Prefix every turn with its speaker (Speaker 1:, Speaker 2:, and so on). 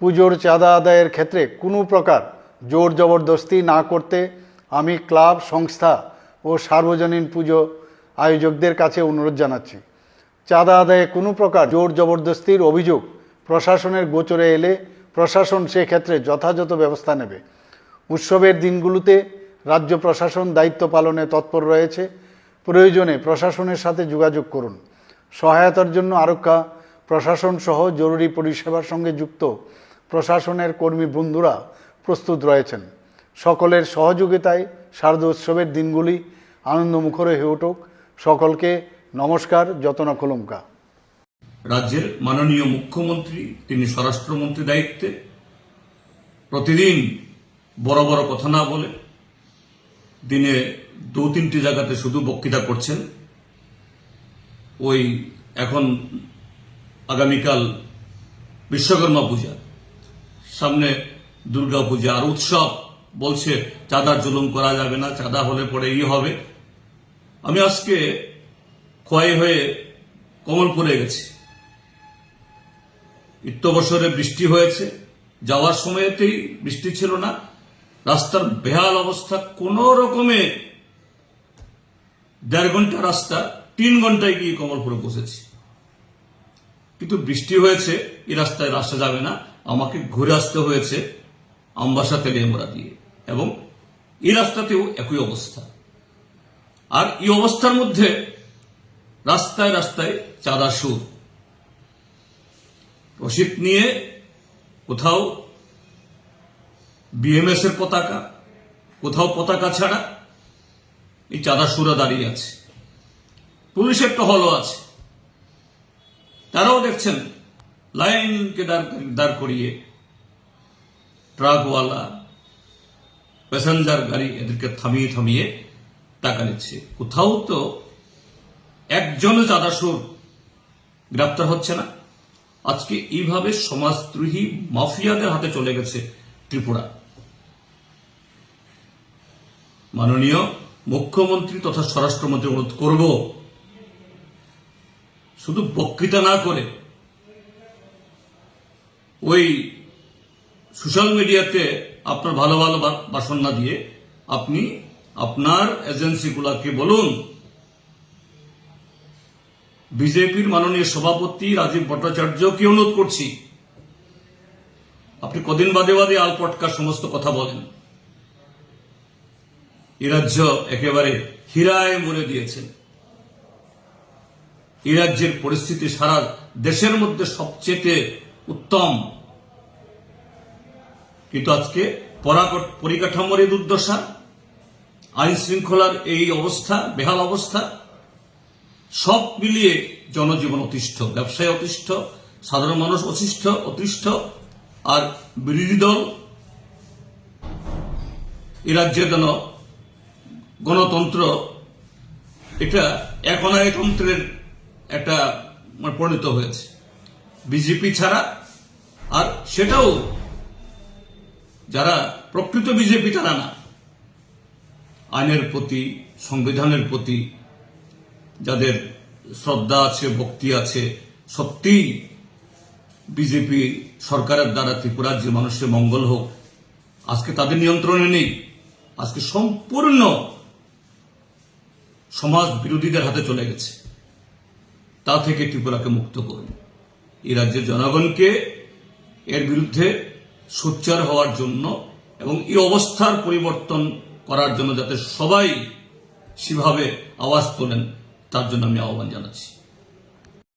Speaker 1: পুজোর চাঁদা আদায়ের ক্ষেত্রে কোনো প্রকার জোর জবরদস্তি না করতে আমি ক্লাব, সংস্থা ও সার্বজনীন পুজো আয়োজকদের কাছে অনুরোধ জানাচ্ছি। চাঁদা আদায়ে কোনো প্রকার জোর জবরদস্তির অভিযোগ প্রশাসনের গোচরে এলে প্রশাসন সেক্ষেত্রে যথাযথ ব্যবস্থা নেবে। উৎসবের দিনগুলোতে রাজ্য প্রশাসন দায়িত্ব পালনে তৎপর রয়েছে। প্রয়োজনে প্রশাসনের সাথে যোগাযোগ করুন। সহায়তার জন্য আরক্ষা প্রশাসন সহ জরুরি পরিষেবার সঙ্গে যুক্ত প্রশাসনের কর্মী বন্ধুরা প্রস্তুত রয়েছেন। সকলের সহযোগিতায় শারদ উৎসবের দিনগুলি আনন্দমুখর হয়ে উঠুক। সকলকে নমস্কার, যতন কলমকা
Speaker 2: রাজ্যের মাননীয় মুখ্যমন্ত্রী, তিনি স্বরাষ্ট্রমন্ত্রী দায়িত্বে। প্রতিদিন বড় বড় কথা না বলে দিনে দু তিনটি জায়গাতে শুধু বক্তৃতা করছেন। ওই এখন আগামীকাল বিশ্বকর্মা পূজা। সামনে দুর্গা পূজা আর উৎসব বলছে চাঁদার জুলুম করা যাবে না, চাঁদা হলে পরে ই হবে। আমি আজকে ক্ষয় হয়ে কমলপুরে গেছি। ইত্য বছরে বৃষ্টি হয়েছে। যাওয়ার সময়তেই বৃষ্টি ছিল না। রাস্তার বেহাল অবস্থা কোন রকমে দেড় ঘণ্টা রাস্তা, তিন ঘন্টায় গিয়ে কমলপুরে বসেছি কিন্তু বৃষ্টি হয়েছে, এই রাস্তায় রাস্তা যাবে না। আমাকে ঘুরে আসতে হয়েছে আমবাসা তেলিয়ামরা দিয়ে। এবং এই রাস্তাতেও একই অবস্থা। আর এই অবস্থার মধ্যে রাস্তায় রাস্তায় চাঁদা সুর রসিদ নিয়ে কোথাও বিএমএস এর পতাকা, কোথাও পতাকা ছাড়া এই চাঁদা সুরা দাঁড়িয়ে আছে। পুলিশের টহলও আছে। তারাও দেখছেন লাইনকে দাঁড় করিয়ে, ট্রাকওয়ালা, প্যাসেঞ্জার গাড়ি এদেরকে থামিয়ে থামিয়ে টাকা নিচ্ছে কোথাও তো একজনও চাঁদাসুর গ্রেপ্তার হচ্ছে না। আজকে এইভাবে সমাজদ্রোহী মাফিয়াদের হাতে চলে গেছে ত্রিপুরা। মাননীয় মুখ্যমন্ত্রী তথা স্বরাষ্ট্রমন্ত্রী অনুরোধ করব, শুধু বক্তৃতা না করে ওই সোশ্যাল মিডিয়াতে আপনার ভালো ভালো বা- ভাষণ না দিয়ে আপনি আপনার এজেন্সিগুলোকে বলুন। বিজেপির মাননীয় সভাপতি রাজীব ভট্টাচার্যকে অনুরোধ করছি? আপনি কদিন বাদে বাদে আলপটকার সমস্ত কথা বলেন। এ রাজ্য একেবারে হীরায় মরে দিয়েছেন এই রাজ্যের পরিস্থিতি সারা দেশের মধ্যে সবচেয়ে উত্তম। কিন্তু আজকে পরিকাঠামোর এই দুর্দশা আইন শৃঙ্খলার এই অবস্থা, বেহাল অবস্থা, সব মিলিয়ে জনজীবন অতিষ্ঠ, ব্যবসায় অতিষ্ঠ, সাধারণ মানুষ অতিষ্ঠ অতিষ্ঠ, আর বিরোধী দল এ রাজ্যে যেন গণতন্ত্র এটা এক অনায়তন্ত্রের একটা মানে পরিণত হয়েছে। বিজেপি ছাড়া সেটাও যারা প্রকৃত বিজেপি, তারা না। আইনের প্রতি, সংবিধানের প্রতি যাদের শ্রদ্ধা আছে, ভক্তি আছে, সত্যিই বিজেপি সরকারের দ্বারা, ত্রিপুরার যে মানুষের মঙ্গল হোক, আজকে তাদের নিয়ন্ত্রণে নেই। আজকে সম্পূর্ণ সমাজ বিরোধীদের হাতে চলে গেছে। তা থেকে ত্রিপুরাকে মুক্ত করুন। এই রাজ্যের জনগণকে এর বিরুদ্ধে সোচ্চার হওয়ার জন্য এবং এই অবস্থার পরিবর্তন করার জন্য যাতে সবাই সেভাবে আওয়াজ তোলেন, তার জন্য আমি আহ্বান জানাচ্ছি।